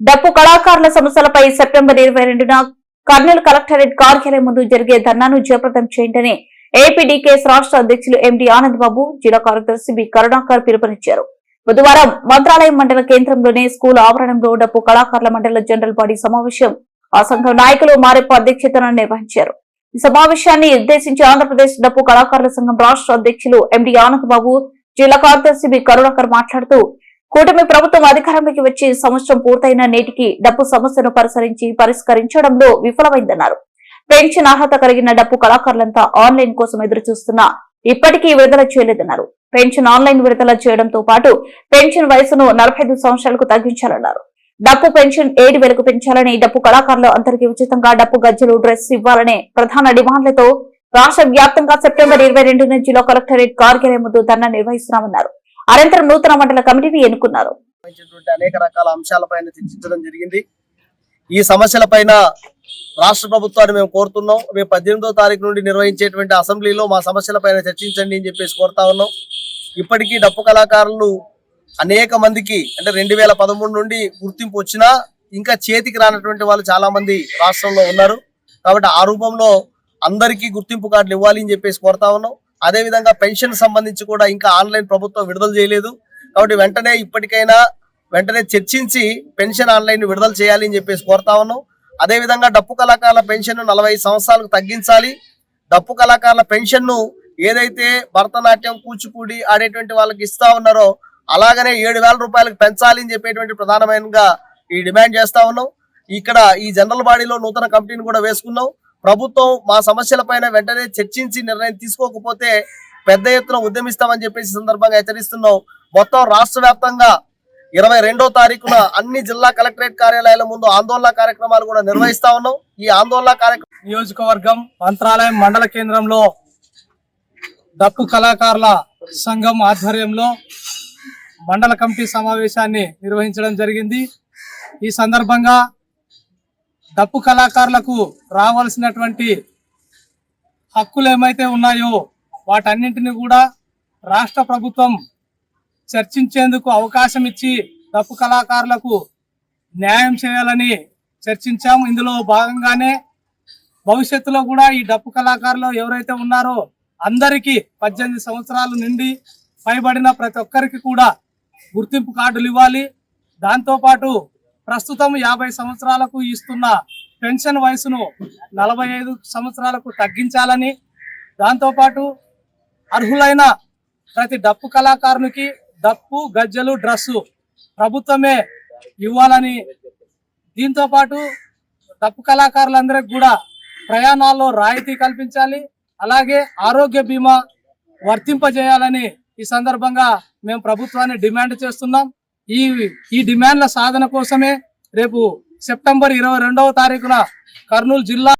డప్పు కళాకారుల సమస్యలపై సెప్టెంబర్ ఇరవై రెండున కర్నూలు కలెక్టరేట్ కార్యాలయం ముందు జరిగే ధర్నాను జయప్రదం చేయండి ఏపీడీకేఎస్ రాష్ట్ర అధ్యక్షులు ఎండి ఆనంద్ బాబు జిల్లా కార్యదర్శి బి కరుణాకర్ పిలుపునిచ్చారు. బుధవారం మంత్రాలయం మండల కేంద్రంలోని స్కూల్ ఆవరణంలో డప్పు కళాకారుల మండల జనరల్ బాడీ సమావేశం ఆ సంఘం నాయకులు మారెప్ప అధ్యక్షతన నిర్వహించారు. ఈ సమావేశాన్ని ఉద్దేశించి ఆంధ్రప్రదేశ్ డప్పు కళాకారుల సంఘం రాష్ట్ర అధ్యక్షులు ఎండి ఆనంద్ బాబు జిల్లా కార్యదర్శి బి కరుణాకర్ మాట్లాడుతూ కూటమి ప్రభుత్వం అధికారంలోకి వచ్చి సంవత్సరం పూర్తయిన నేటికి డబ్బు సమస్యను పరిసరించి పరిష్కరించడంలో విఫలమైందన్నారు. పెన్షన్ అర్హత కలిగిన డప్పు కళాకారులంతా ఆన్లైన్ కోసం ఎదురు చూస్తున్నా ఇప్పటికీ విడుదల చేయలేదన్నారు. పెన్షన్ ఆన్లైన్ విడుదల చేయడంతో పాటు పెన్షన్ వయసును నలభై సంవత్సరాలకు తగ్గించాలన్నారు. డప్పు పెన్షన్ ఏడు వేలకు పెంచాలని డప్పు కళాకారులు అందరికీ ఉచితంగా డప్పు గజ్జలు డ్రెస్ ఇవ్వాలనే ప్రధాన డిమాండ్లతో రాష్ట్ర వ్యాప్తంగా సెప్టెంబర్ ఇరవై రెండున జిల్లా కలెక్టరేట్ కార్యాలయం ముందు ధర్నా నిర్వహిస్తున్నామన్నారు. అనంతరం నూతన మండల కమిటీని ఎన్నుకున్నారు. అనేక రకాల అంశాలపైన చర్చించడం జరిగింది. ఈ సమస్యలపైన రాష్ట్ర ప్రభుత్వాన్ని మేము కోరుతున్నాం. రేపు పద్దెనిమిదో తారీఖు నుండి నిర్వహించేటువంటి అసెంబ్లీలో మా సమస్యలపైన చర్చించండి అని చెప్పేసి కోరుతా ఉన్నాం. ఇప్పటికీ డప్పు కళాకారులు అనేక మందికి అంటే రెండు వేల పదమూడు నుండి గుర్తింపు వచ్చినా ఇంకా చేతికి రానటువంటి వాళ్ళు చాలా మంది రాష్ట్రంలో ఉన్నారు. కాబట్టి ఆ రూపంలో అందరికీ గుర్తింపు కార్డులు ఇవ్వాలి అని చెప్పేసి కోరుతా ఉన్నాం. అదే విధంగా పెన్షన్ సంబంధించి కూడా ఇంకా ఆన్లైన్ ప్రభుత్వం విడుదల చేయలేదు. కాబట్టి వెంటనే ఇప్పటికైనా వెంటనే చర్చించి పెన్షన్ ఆన్లైన్ విడుదల చేయాలి అని చెప్పేసి కోరుతా ఉన్నాం. అదే విధంగా డప్పు కళాకారుల పెన్షన్ నలభై సంవత్సరాలకు తగ్గించాలి. డప్పు కళాకారుల పెన్షన్ను ఏదైతే భరతనాట్యం కూచిపూడి ఆడేటువంటి వాళ్ళకి ఇస్తా ఉన్నారో అలాగనే ఏడు వేల రూపాయలకు పెంచాలి అని చెప్పేటువంటి ప్రధానమైనగా ఈ డిమాండ్ చేస్తా ఉన్నాం. ఇక్కడ ఈ జనరల్ బాడీలో నూతన కమిటీని కూడా వేసుకున్నాం. ప్రభుత్వం మా సమస్యలపైన వెంటనే చర్చించి నిర్ణయం తీసుకోకపోతే పెద్ద ఎత్తున ఉద్యమిస్తామని చెప్పేసి సందర్భంగా హెచ్చరిస్తున్నాం. మొత్తం రాష్ట్ర వ్యాప్తంగా ఇరవై రెండో తారీఖున అన్ని జిల్లా కలెక్టరేట్ కార్యాలయాల ముందు ఆందోళన కార్యక్రమాలు కూడా నిర్వహిస్తా ఉన్నాం. ఈ ఆందోళన కార్యక్రమం నియోజకవర్గం మంత్రాలయం మండల కేంద్రంలో డప్పు కళాకారుల సంఘం ఆధ్వర్యంలో మండల కమిటీ సమావేశాన్ని నిర్వహించడం జరిగింది. ఈ సందర్భంగా డప్పు కళాకారులకు రావాల్సినటువంటి హక్కులు ఏమైతే ఉన్నాయో వాటన్నింటిని కూడా రాష్ట్ర ప్రభుత్వం చర్చించేందుకు అవకాశం ఇచ్చి డప్పు కళాకారులకు న్యాయం చేయాలని చర్చించాము. ఇందులో భాగంగానే భవిష్యత్తులో కూడా ఈ డప్పు కళాకారులు ఎవరైతే ఉన్నారో అందరికీ పద్దెనిమిది సంవత్సరాలు నిండి పైబడిన ప్రతి ఒక్కరికి కూడా గుర్తింపు కార్డులు ఇవ్వాలి. దాంతోపాటు ప్రస్తుతం యాభై సంవత్సరాలకు ఇస్తున్న పెన్షన్ వయసును నలభై ఐదు సంవత్సరాలకు తగ్గించాలని దాంతోపాటు అర్హులైన ప్రతి డప్పు కళాకారునికి డప్పు గజ్జలు డ్రస్సు ప్రభుత్వమే ఇవ్వాలని దీంతో పాటు డప్పు కళాకారులందరికి కూడా ప్రయాణాల్లో రాయితీ కల్పించాలి అలాగే ఆరోగ్య బీమా వర్తింపజేయాలని ఈ సందర్భంగా మేము ప్రభుత్వాన్ని డిమాండ్ చేస్తున్నాం. ఈ ఈ డిమాండ్ల సాధన కోసమే రేపు సెప్టెంబర్ ఇరవై రెండవ తారీఖున కర్నూలు జిల్లా